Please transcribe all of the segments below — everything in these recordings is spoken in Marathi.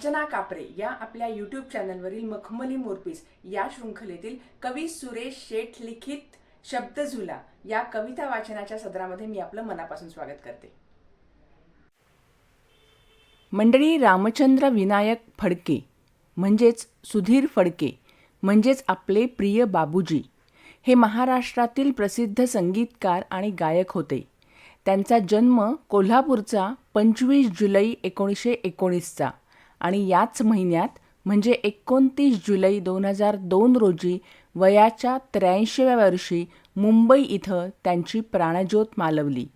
अर्चना कापरे या आपल्या यूट्यूब चॅनलवरील मखमली मोरपीस या शृंखलेतील कवी सुरेश शेठ लिखित शब्दझुला या कविता वाचनाच्या सदरामध्ये मी आपलं मनापासून स्वागत करते. मंडळी रामचंद्र विनायक फडके म्हणजेच सुधीर फडके म्हणजेच आपले प्रिय बाबूजी हे महाराष्ट्रातील प्रसिद्ध संगीतकार आणि गायक होते. त्यांचा जन्म कोल्हापूरचा पंचवीस जुलै एकोणीसशे एकोणीसचा. आणि याच महिन्यात म्हणजे एकोणतीस जुलै दोन हजार दोन रोजी वयाच्या त्र्याऐंशीव्या वर्षी मुंबई इथं त्यांची प्राणज्योत मालवली.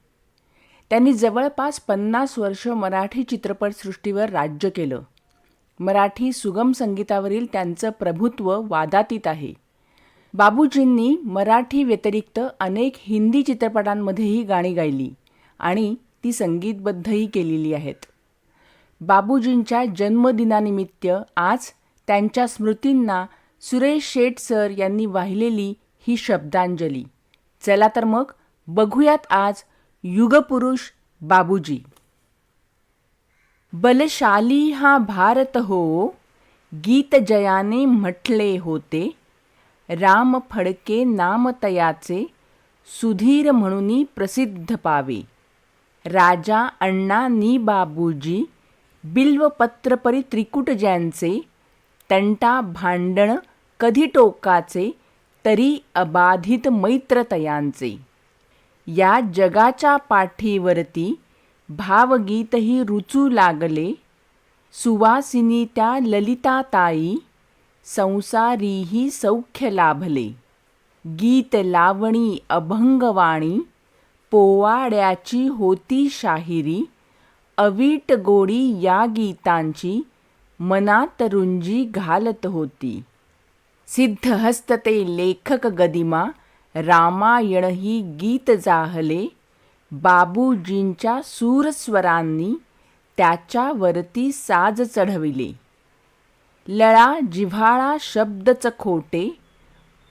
त्यांनी जवळपास पन्नास वर्ष मराठी चित्रपटसृष्टीवर राज्य केलं. मराठी सुगम संगीतावरील त्यांचं प्रभुत्व वादातीत आहे. बाबूजींनी मराठी व्यतिरिक्त अनेक हिंदी चित्रपटांमध्येही गाणी गायली आणि ती संगीतबद्धही केलेली आहेत. बाबूजींच्या जन्मदिनानिमित्त आज त्यांच्या स्मृतींना सुरेश शेट सर यांनी वाहिलेली ही शब्दांजली. चला तर मग बघूयात आज युगपुरुष बाबूजी. बलशाली हा भारत हो गीत जयाने म्हटले होते. राम फडके नामतयाचे सुधीर म्हणून प्रसिद्ध पावे. राजा अण्णा नी बाबूजी बिल्वपत्रपरी त्रिकुट ज्यांचे तंटा भांडण कधी टोकाचे तरी अबाधित मैत्रतयांचे. या जगाच्या पाठीवरती भावगीतही रुचू लागले सुवासिनी त्या ललिताताई संसारीही सौख्य लाभले. गीत लावणी अभंगवाणी पोवाड्याची होती शाहिरी अवीट गोडी या गीतांची मनात रुंजी घालत होती. सिद्धहस्त ते लेखक गदिमा रामायण ही गीत जाहले बाबूजींच्या सूरस्वरांनी त्याच्यावरती साज चढविले. लळा जिव्हाळा शब्दच खोटे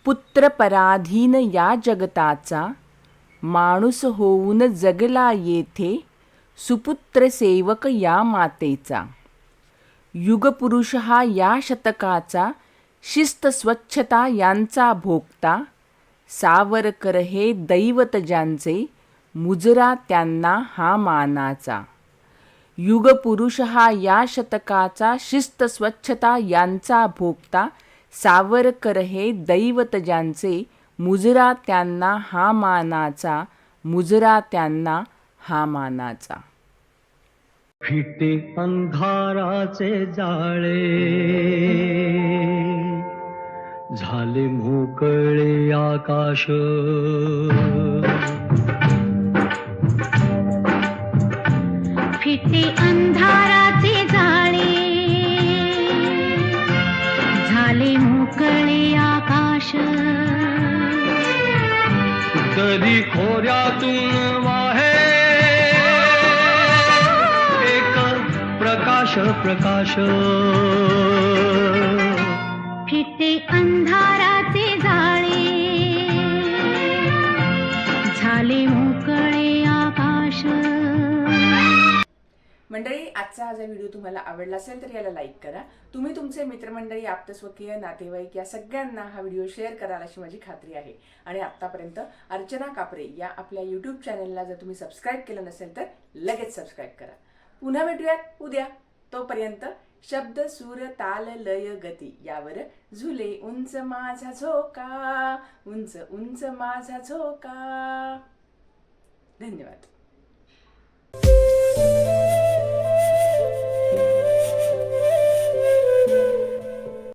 पुत्रपराधीन या जगताचा माणूस होऊन जगला येथे सुपुत्र सेवक या मातेचा. युगपुरुष हा या शतकाचा शिस्त स्वच्छता यांचा भोगता सावरकर हे दैवत ज्यांचे मुजरा त्यांना हा मानाचा. युगपुरुष हा या शतकाचा शिस्त स्वच्छता यांचा भोगता सावरकर हे दैवत ज्यांचे मुजरा त्यांना हा मानाचा मुजरा त्यांना हा मानाचा. फिटे अंधाराचे जाळे झाले मोकळे आकाश. फिटे अंधाराचे जाळे झाले मोकळे आकाश. तरी खोऱ्यातून वाहे प्रकाश प्रकाश. फिटे अंधाराचे जाळे. झाले मोकळे आकाश. मंडळी आजचा हा जर व्हिडिओ तुम्हाला आवडला असेल तर याला लाईक करा. तुम्ही तुमचे मित्रमंडळी आप्तस्वकीय नातेवाईक या सगळ्यांना हा व्हिडिओ शेअर कराल अशी माझी खात्री आहे. आणि आत्तापर्यंत अर्चना कापरे या आपल्या यूट्यूब चॅनलला जर तुम्ही सबस्क्राईब केलं नसेल तर लगेच सबस्क्राईब करा. पुन्हा भेटूयात. उद्या. तोपर्यंत शब्द सूर ताल लय गती यावर झुले उंच माझा झोका. उंच उंच माझा झोका. धन्यवाद.